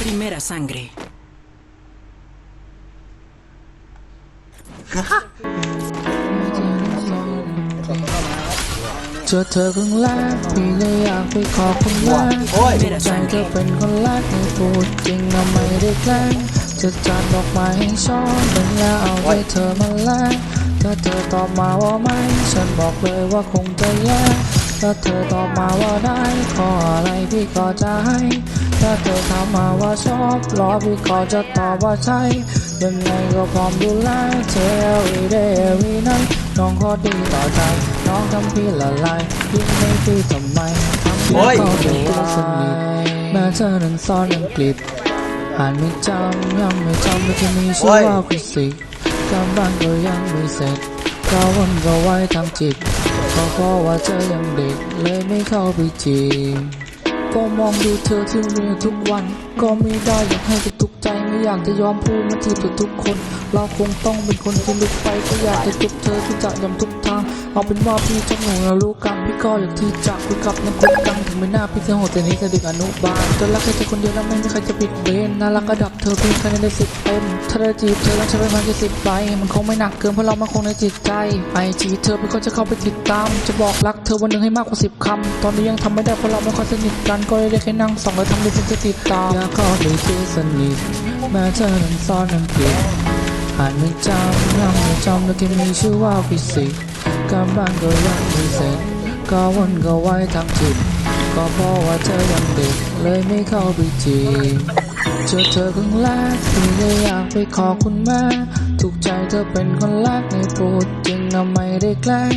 Primera sangre. เจอเธอครั้งแรกพี่เลยอยากไปขอคุณแม่โอ้ย ใจเธอเป็นคนแรกในพูดจริงนะไม่ได้แกล้งจะจัดดอกไม้ให้ช้อนเป็นยาเอาไว้เธอมาแลกถ้าเธอตอบมาว่าไม่ ฉันบอกเลยว่าคงจะแย่ถ้าเธอตอบมาว่าได้ขออะไรพี่ก็จะให้ ถ้าเธอถามมาว่าชอบรอพี่ก็จะตอบว่าใช่ยังไงก็พร้อมดูแลเธอ every day every night น้องขอดีต่อใจ น้องทำพี่ละลายยิ่งไม่พี่ทำไมทำพี่โอ้ยเข้าดูว่าสนิทแม้เธอนั้นสอนอังกฤษอ่านไม่จำยังไม่จำไม่จะมีชื่อว่าฟิสิกส์การบ้านก็ยังไม่เสร็จก็วนก็ไว้ทางจิตก็เพราะว่าเธอยังเด็กเลยไม่เข้าไปจีบ ก็มองดูเธอที่เรียทุกวัน ก็ไม่ได้อยากให้ อยากจะยอมพูดมาทีบทุกคน เราคงต้องเป็นคนที่ลุกไปก็อยากจะจุบเธอที่จะยำทุกทาง เอาเป็นว่าพี่จะหนูเรารู้กันพี่ก็อยากที่จะคุยกับนักคุยกันถึงไม่น่าพี่เสียหัวแต่นี้ก็เด็กอนุบาลจนรักแค่เธอคนเดียวแล้วไม่มีใครจะปิดเบนน่ารักระดับเธอเพียงแค่ได้สิบเต็มถ้าได้จีบเธอต้องใช้ปมาแค่สิบใบมันคงไม่หนักเกินเพราะเรามันคงในจิตใจไอจีเธอพี่ก็จะเข้าไปติดตาม จะบอกรักเธอวันหนึ่งให้มากกว่าสิบคำตอนนี้ยังทำไม่ได้เพราะเราไม่ค่อยสนิทกันก็เลยได้แค่นั่งสองและทำเป็นจะติดตามอยากเข้าไปตีสนิท แม้เธอนั้นซ่อนอังกฤษอ่านไม่จำยังไม่จำแล้วที่มีชื่อว่าฟิสิกส์การบ้านก็ยังไม่เสร็จก็วนก็ไว้ทางจิตก็เพราะว่าเธอยังเด็กเลยไม่เข้าไปจีบเจอเธอครั้งแรกพี่เลยอยากไปขอคุณแม่ถูกใจเธอเป็นคนแรกในโปรดจริงนะไม่ได้แกล้ง